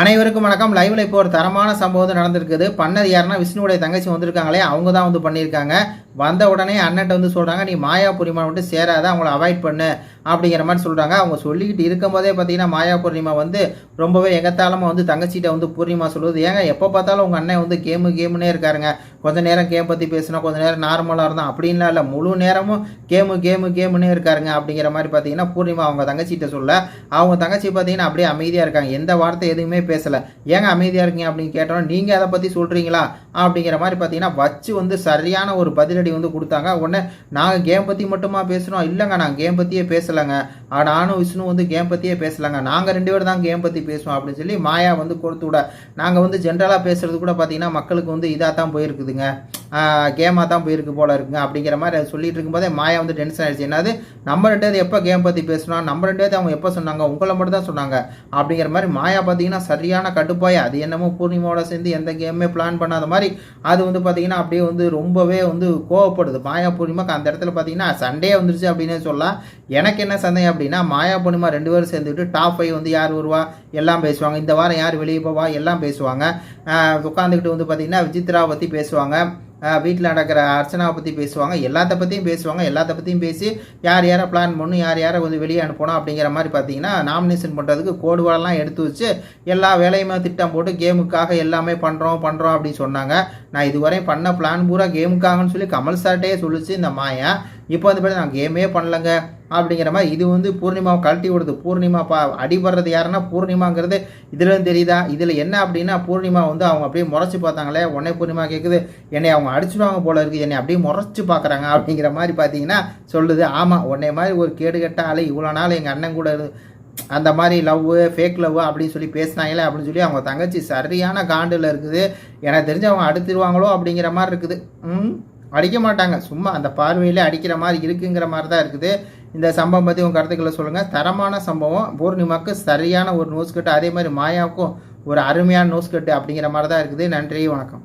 அனைவருக்கும் வணக்கம். லைவ்ல இப்போ ஒரு தரமான சம்பவம் நடந்திருக்குது. பண்ணது யாருன்னா விஷ்ணுவுடைய தங்கச்சி வந்திருக்காங்களே அவங்க தான் வந்து பண்ணியிருக்காங்க. வந்த உடனே அண்ணன்ட்ட வந்து சொல்கிறாங்க நீ மாயாபுரிமா வந்து சேராத அவங்கள அவாய்ட் பண்ணு அப்படிங்கிற மாதிரி சொல்கிறாங்க அவங்க சொல்லிக்கிட்டு இருக்கும்போதே பார்த்தீங்கன்னா மாயா பூர்ணிமா வந்து ரொம்பவே எகத்தாலமாக வந்து தங்கச்சிகிட்ட வந்து பூர்ணிமா சொல்லுவது ஏங்க எப்போ பார்த்தாலும் உங்கள் அண்ணன் வந்து கேமு கேமுனே இருக்காருங்க. கொஞ்ச நேரம் கேம் பற்றி பேசினா கொஞ்சம் நேரம் நார்மலாக இருந்தால் அப்படின்லாம் இல்லை. முழு நேரமும் கேமு கேமு கேமுன்னே இருக்காருங்க அப்படிங்கிற மாதிரி பார்த்தீங்கன்னா பூர்ணிமா அவங்க தங்கச்சிகிட்ட சொல்ல அவங்க தங்கச்சி பார்த்தீங்கன்னா அப்படியே அமைதியாக இருக்காங்க. எந்த வார்த்தை எதுவுமே பேசலை. ஏங்க அமைதியாக இருக்கீங்க? அப்படின்னு கேட்டோம் நீங்கள் அதை பற்றி சொல்கிறீங்களா அப்படிங்கிற மாதிரி பார்த்தீங்கன்னா வச்சு வந்து சரியான ஒரு பதில் பதிலடி வந்து கொடுத்தாங்க. உடனே நாங்கள் கேம் பற்றி மட்டுமா பேசுகிறோம் இல்லைங்க நான் கேம் பற்றியே பேசலைங்க. ஆனால் நானும் விஷ்ணு வந்து கேம் பற்றியே பேசலைங்க. நாங்கள் ரெண்டு பேரும் தான் கேம் பற்றி பேசுவோம் அப்படின்னு சொல்லி மாயா வந்து கொடுத்து விட நாங்கள் வந்து ஜென்ரலாக பேசுறது கூட பார்த்தீங்கன்னா மக்களுக்கு வந்து இதாக தான் போயிருக்குதுங்க. கேமாக தான் போயிருக்கு போல இருக்குங்க. அப்படிங்கிற மாதிரி சொல்லிட்டு இருக்கும்போதே மாயா வந்து டென்ஷன் ஆயிடுச்சு. என்னது? நம்ம ரெண்டாவது எப்போ கேம் பற்றி பேசணும் நம்ம ரெண்டாவது அவங்க எப்போ சொன்னாங்க? உங்களை மட்டும் தான் சொன்னாங்க. அப்படிங்கிற மாதிரி மாயா பார்த்தீங்கன்னா சரியான கடுப்பாய் அது என்னமோ பூர்ணிமாவோட சேர்ந்து எந்த கேமே பிளான் பண்ணாத மாதிரி அது வந்து பார்த்தீங்கன்னா அப்படியே வந்து ரொம்பவே வந்து கோவப்படுது. மாயா பூர்ணிமாக்கு அந்த இடத்துல பார்த்தீங்கன்னா சண்டே வந்துருச்சு அப்படின்னே சொல்லலாம். எனக்கு என்ன சந்தேகம் அப்படின்னா மாயா பூர்ணிமா ரெண்டு பேரும் சேர்ந்துட்டு டாப் ஃபைவ் வந்து யார் வருவா? எல்லாம் பேசுவாங்க. இந்த வாரம் யார் வெளியே போவா? எல்லாம் பேசுவாங்க. உட்காந்துக்கிட்டு வந்து பார்த்தீங்கன்னா விஜித்ரா பற்றி பேசுவாங்க. வீட்டில் நடக்கிற அர்ச்சனாவை பற்றி பேசுவாங்க. எல்லாத்த பற்றியும் பேசுவாங்க. எல்லாத்த பற்றியும் பேசி யார் யாரை பிளான் பண்ணும் யார் யாரை வந்து வெளியே அனுப்பணும் அப்படிங்கிற மாதிரி பார்த்தீங்கன்னா நாமினேஷன் பண்ணுறதுக்கு கோடுவாடெல்லாம் எடுத்து வச்சு எல்லா வேலையுமே திட்டம் போட்டு கேமுக்காக எல்லாமே பண்ணுறோம் பண்ணுறோம் அப்படின்னு சொன்னாங்க. நான் இதுவரை பண்ண பிளான் பூரா கேமுக்காகன்னு சொல்லி கமல் சார்ட்டே சொல்லிச்சு இந்த மாயா. இப்போ வந்து பார்த்தா நான் கேமே பண்ணலங்க. அப்படிங்கிற மாதிரி இது வந்து பூர்ணிமாவை கழட்டி விடுது. பூர்ணிமா பா அடிபடுறது யாருன்னா பூர்ணிமாங்கிறது இதுலேருந்து தெரியுதா? இதில் என்ன அப்படின்னா பூர்ணிமா வந்து அவங்க அப்படியே முறைச்சி பார்த்தாங்களே உடனே பூர்ணிமா கேட்குது என்னை அவங்க அடிச்சிடுவாங்க போல இருக்குது என்னை அப்படியே முறைச்சி பார்க்குறாங்க அப்படிங்கிற மாதிரி பார்த்தீங்கன்னா சொல்லுது. ஆமாம் உன்னை மாதிரி ஒரு கேடு கெட்ட இவ்வளோ நாள் எங்கள் அண்ணன் கூட அந்த மாதிரி லவ்வு ஃபேக் லவ் அப்படின்னு சொல்லி பேசினாங்களே அப்படின்னு சொல்லி அவங்க தங்கச்சி சரியான காண்டில் இருக்குது. எனக்கு தெரிஞ்சு அவங்க அடுத்துருவாங்களோ அப்படிங்கிற மாதிரி இருக்குது. அடிக்க மாட்டாங்க. சும்மா அந்த பார்வையிலே அடிக்கிற மாதிரி இருக்குங்கிற மாதிரி தான் இருக்குது. இந்த சம்பவம் பற்றி உங்கள் கருத்துக்களை சொல்லுங்கள் தரமான சம்பவம். பூர்ணிமாவுக்கு சரியான ஒரு நியூஸ் கட்டு அதே மாதிரி மாயாவுக்கும் ஒரு அருமையான நியூஸ் கட்டு அப்படிங்கிற மாதிரி தான் இருக்குது. நன்றி வணக்கம்.